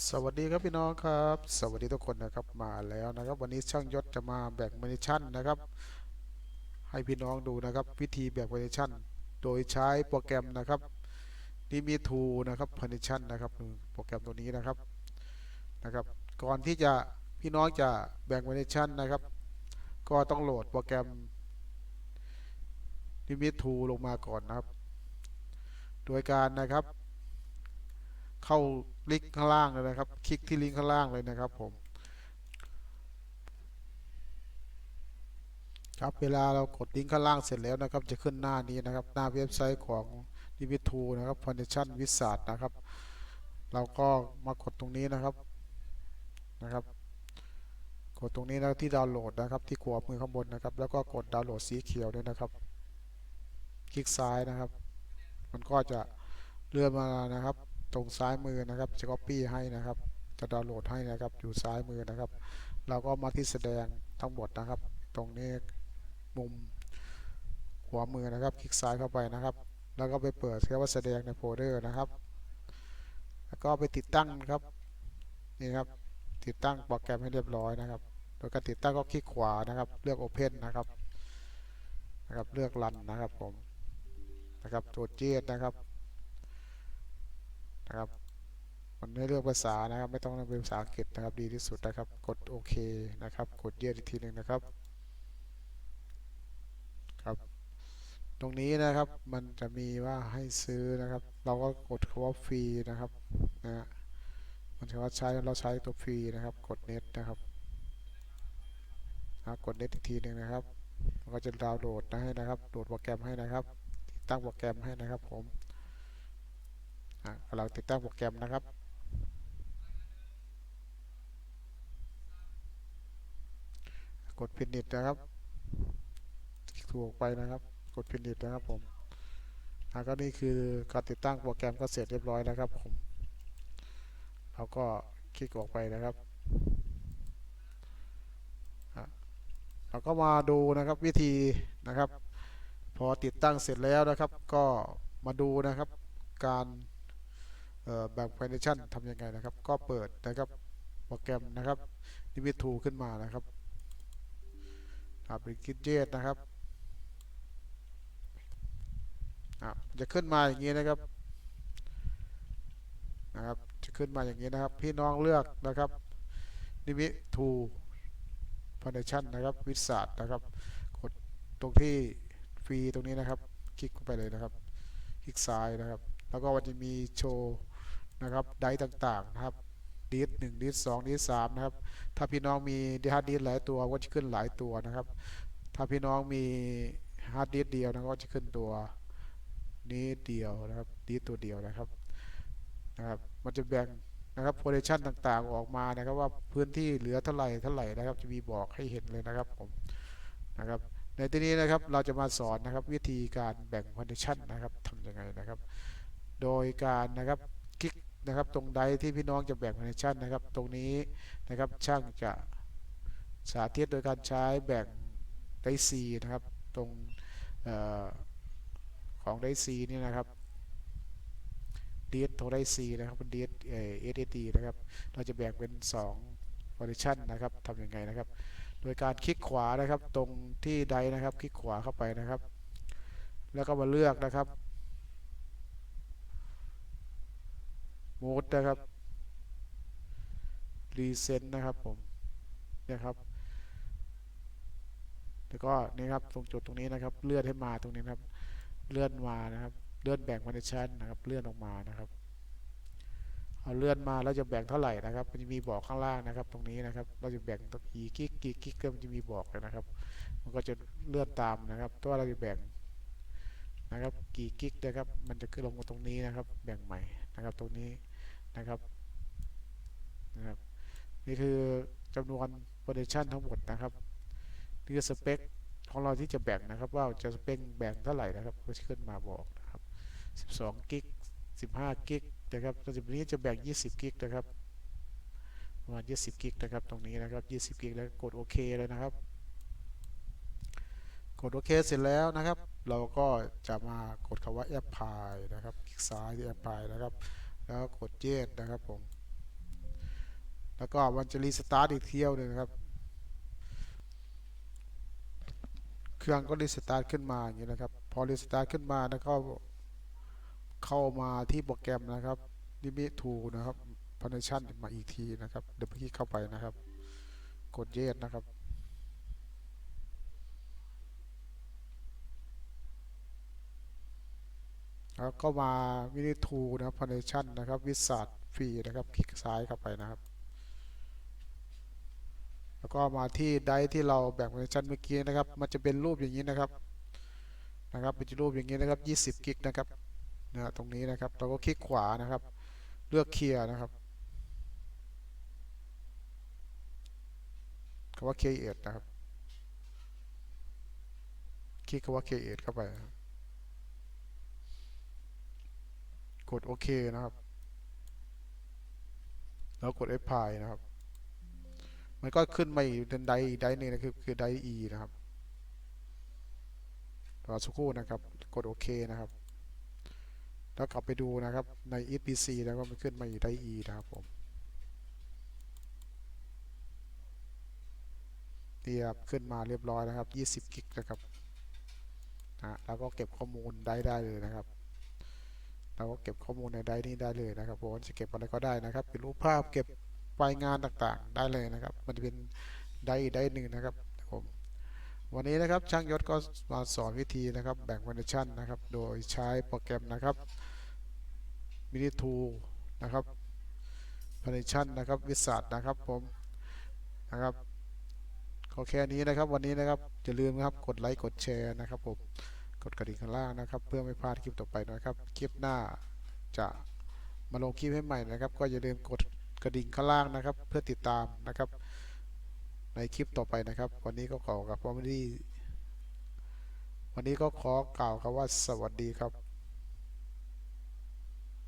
สวัสดีครับพี่น้องครับ สวัสดีทุกคนนะครับมาแล้วนะครับ วันนี้ช่างยศจะมาแบ่งมินิชั่นนะครับ ให้พี่น้องดูนะครับ วิธีแบ่งมินิชั่น โดยใช้โปรแกรมนะครับนี่มีทูนะครับพานิชั่นนะครับโปรแกรมตัวนี้นะครับนะครับ ก่อนที่จะพี่น้องจะแบ่งมินิชั่นนะครับ ก็ต้องโหลดโปรแกรมนิมิทูลงมาก่อนนะครับ โดยการนะครับ เข้าลิงก์ข้างล่างเลยนะครับ คลิกที่ลิงก์ข้างล่างเลยนะครับผม ครับเวลาเรากดลิงก์ข้างล่างเสร็จแล้วนะครับ จะขึ้นหน้านี้นะครับ หน้าเว็บไซต์ของ d b 2นะครับ Foundation w i z a r d นะครับ เราก็มากดตรงนี้นะครับนะครับกดตรงนี้นะที่ดาวน์โหลดนะครับ ที่ขวามือข้างบนนะครับ แล้วก็กดดาวน์โหลดสีเขียวด้วยนะครับ คลิกซ้ายนะครับ มันก็จะเลื่อนมานะครับ ตรงซ้ายมือนะครับจะ copy ให้นะครับ จะดาวน์โหลดให้นะครับอยู่ซ้ายมือนะครับ เราก็มาที่แสดงทั้งหมดนะครับ ตรงนี้มุมขวามือนะครับ คลิกซ้ายเข้าไปนะครับ แล้วก็ไปเปิดแค่ว่าแสดงในโฟลเดอร์นะครับ แล้วก็ไปติดตั้งครับนี่ครับติดตั้งโปรแกรมให้เรียบร้อยนะครับ โดยการติดตั้งก็คลิกขวานะครับ เลือก Open นะครับนะครับเลือก Run นะครับผมนะครับตัวเจดนะครับ นะครับมันไม่เลือกภาษานะครับ ไม่ต้องเป็นภาษาอังกฤษนะครับดีที่สุดนะครับ กดโอเคนะครับ กดเยียดอีกทีหนึ่งนะครับครับ ตรงนี้นะครับมันจะมีว่าให้ซื้อนะครับ เราก็กดคำว่าฟรีนะครับนะมันถือว่าใช้เราใช้ตัวฟรีนะครับ กดเน็ตนะครับนะกดเน็ตอีกทีหนึ่งนะครับมันก็จะดาวน์โหลดนะให้นะครับโหลดโปรแกรมให้นะครับ ตั้งโปรแกรมให้นะครับผม อะกำลังติดตั้งโปรแกรมนะครับกดพินิจนะครับถูกไปนะครับ กดพินิจนะครับผมอะก็นี่คือการติดตั้งโปรแกรมก็เสร็จเรียบร้อยนะครับผมเราก็คลิกออกไปนะครับเราก็มาดูนะครับวิธีนะครับ พอติดตั้งเสร็จแล้วนะครับ ก็มาดูนะครับการ แบ่งไฟเนชั่นทำยังไงนะครับ ก็เปิดนะครับโปรแกรมนะครับนิมิทูขึ้นมานะครับอ่าเป็นกิจเจตนะครับอะจะขึ้นมาอย่างนี้นะครับนะครับ จะขึ้นมาอย่างนี้นะครับ พี่น้องเลือกนะครับนิมิทูฟ u นเดชั่นนะครับ วิสาดนะครับ กดตรงที่ฟรีตรงนี้นะครับ คลิกไปเลยนะครับ คลิกซ้ายนะครับ แล้วก็มันจะมีโชว์ นะครับไดต่างๆนะครับดีดหนึ่งดีดสองดีดสามนะครับ ถ้าพี่น้องมีฮาร์ดดิสหลายตัวก็จะขึ้นหลายตัวนะครับ ถ้าพี่น้องมีฮาร์ดดิสเดียวนะก็จะขึ้นตัวนี้เดียวนะครับดีดตัวเดียวนะครับนะครับ มันจะแบ่งนะครับโพซิชันต่างๆออกมานะครับว่าพื้นที่เหลือเท่าไหร่เท่าไหร่นะครับ จะมีบอกให้เห็นเลยนะครับผมนะครับ ในที่นี้นะครับเราจะมาสอนนะครับวิธีการแบ่ง partition นะครับทำยังไงนะครับ โดยการนะครับ นะครับ ตรงใดที่พี่น้องจะแบ่ง partition นะครับ ตรงนี้นะครับช่างจะสาธิตโดยการใช้แบ่งไดซีนะครับตรงออของไดซีนี่นะครับดีดของไดซีนะครับเป็นดีดเอสเอดีนะครับ เราจะแบ่งเป็น2 partition นะครับทำยังไงนะครับ โดยการคลิกขวานะครับตรงที่ใดนะครับ คลิกขวาเข้าไปนะครับ แล้วก็มาเลือกนะครับ โหมดนะครับรีเซ็นนะครับผมเนี่ยครับ แล้วก็นี่ครับตรงจุดตรงนี้นะครับเลื่อนให้มาตรงนี้นะครับเลื่อนมานะครับเลื่อนแบ่งมาในชั้นนะครับเลื่อนออกมานะครับเอาเลื่อนมาแล้วจะแบ่งเท่าไหร่นะครับ มันจะมีบอกข้างล่างนะครับ ตรงนี้นะครับ เราจะแบ่งตัวกี่กิกกี่กิกก็มันจะมีบอกเลยนะครับ มันก็จะเลื่อนตามนะครับตัวเราจะแบ่งนะครับ กี่กิกนะครับ มันจะขึ้นลงมาตรงนี้นะครับ แบ่งใหม่นะครับ ตรงนี้ นะครับนะครับ นี่คือจำนวน partition ทั้งหมดนะครับนี่คือสเปคของเราที่จะแบ่งนะครับ ว่าจะสเปคแบ่งเท่าไหร่นะครับก็จะขึ้นมาบอกนะครับ 12 กิก 15 กิกนะครับตรงนี้จะแบ่ง 20 กิกนะครับประมาณ20 กิกนะครับ ตรงนี้นะครับ 20 กิกแล้วกดโอเคเลยนะครับ กดโอเคเสร็จแล้วนะครับ เราก็จะมากดคำว่า apply นะครับ คลิกซ้ายที่ apply นะครับ แล้วกดเยดนะครับผม แล้วก็มันจะรีสตาร์ทอีกเที่ยวหนึงนะครับ เครื่องก็รีสตาร์ทขึ้นมาอย่างนี้นะครับ พอรีสตาร์ทขึ้นมาแล้วก็เข้ามาที่โปรแกรมนะครับ Limit to นะครับ Foundation มาอีกทีนะครับ เดี๋ยวเมื่อกี้เข้าไปนะครับ กด Yes นะครับ แล้วก็มา Limit to นะครับ Foundation นะครับ Wizard ฟรีนะครับคลิกซ้ายเข้าไปนะครับ แล้วก็มาที่ได้ที่เราแบ่งเป็นชั้นเมื่อกี้นะครับ มันจะเป็นรูปอย่างนี้นะครับนะครับเป็นรูปอย่างนี้นะครับ20กิกนะครับนะตรงนี้นะครับเราก็คลิกขวานะครับ เลือกเคลียร์นะครับคำว่า create นะครับ คลิกคำว่า create เข้าไปนะครับ กดโอเคนะครับ แล้วกด apply นะครับ มันก็ขึ้นมาอีกเป็นไดไดหนึ่งนะคือคือได E นะครับรอสักครู่นะครับ กดโอเคนะครับ แล้วกลับไปดูนะครับใน EPC แล้วก็มันขึ้นมาอีกได E นะครับผมเรียบขึ้นมาเรียบร้อยนะครับ 20 กิกนะครับนะแล้วก็เก็บข้อมูลได้ได้เลยนะครับ เราก็เก็บข้อมูลในไดนี้ได้เลยนะครับผมจะเก็บอะไรก็ได้นะครับ เป็นรูปภาพเก็บไฟล์งานต่างๆ ได้เลยนะครับ มันจะเป็นได้ได้หนึ่งนะครับผมวันนี้นะครับช่างยศก็มาสอนวิธีนะครับแบ่งฟังก์ชันนะครับ โดยใช้โปรแกรมนะครับ mini tool นะครับฟังก์ชันนะครับวิสัทนะครับผมนะครับก็แค่นี้นะครับวันนี้นะครับอย่าลืมนะครับกดไลค์กดแชร์นะครับผม กดกระดิ่งข้างล่างนะครับ เพื่อไม่พลาดคลิปต่อไปนะครับ คลิปหน้าจะมาลงคลิปให้ใหม่นะครับ ก็อย่าลืมกดกระดิ่งข้างล่างนะครับ เพื่อติดตามนะครับ ในคลิปต่อไปนะครับ วันนี้ก็ขอกับพอมดีวันนี้ก็ขอกล่าวคำว่าสวัสดีครับ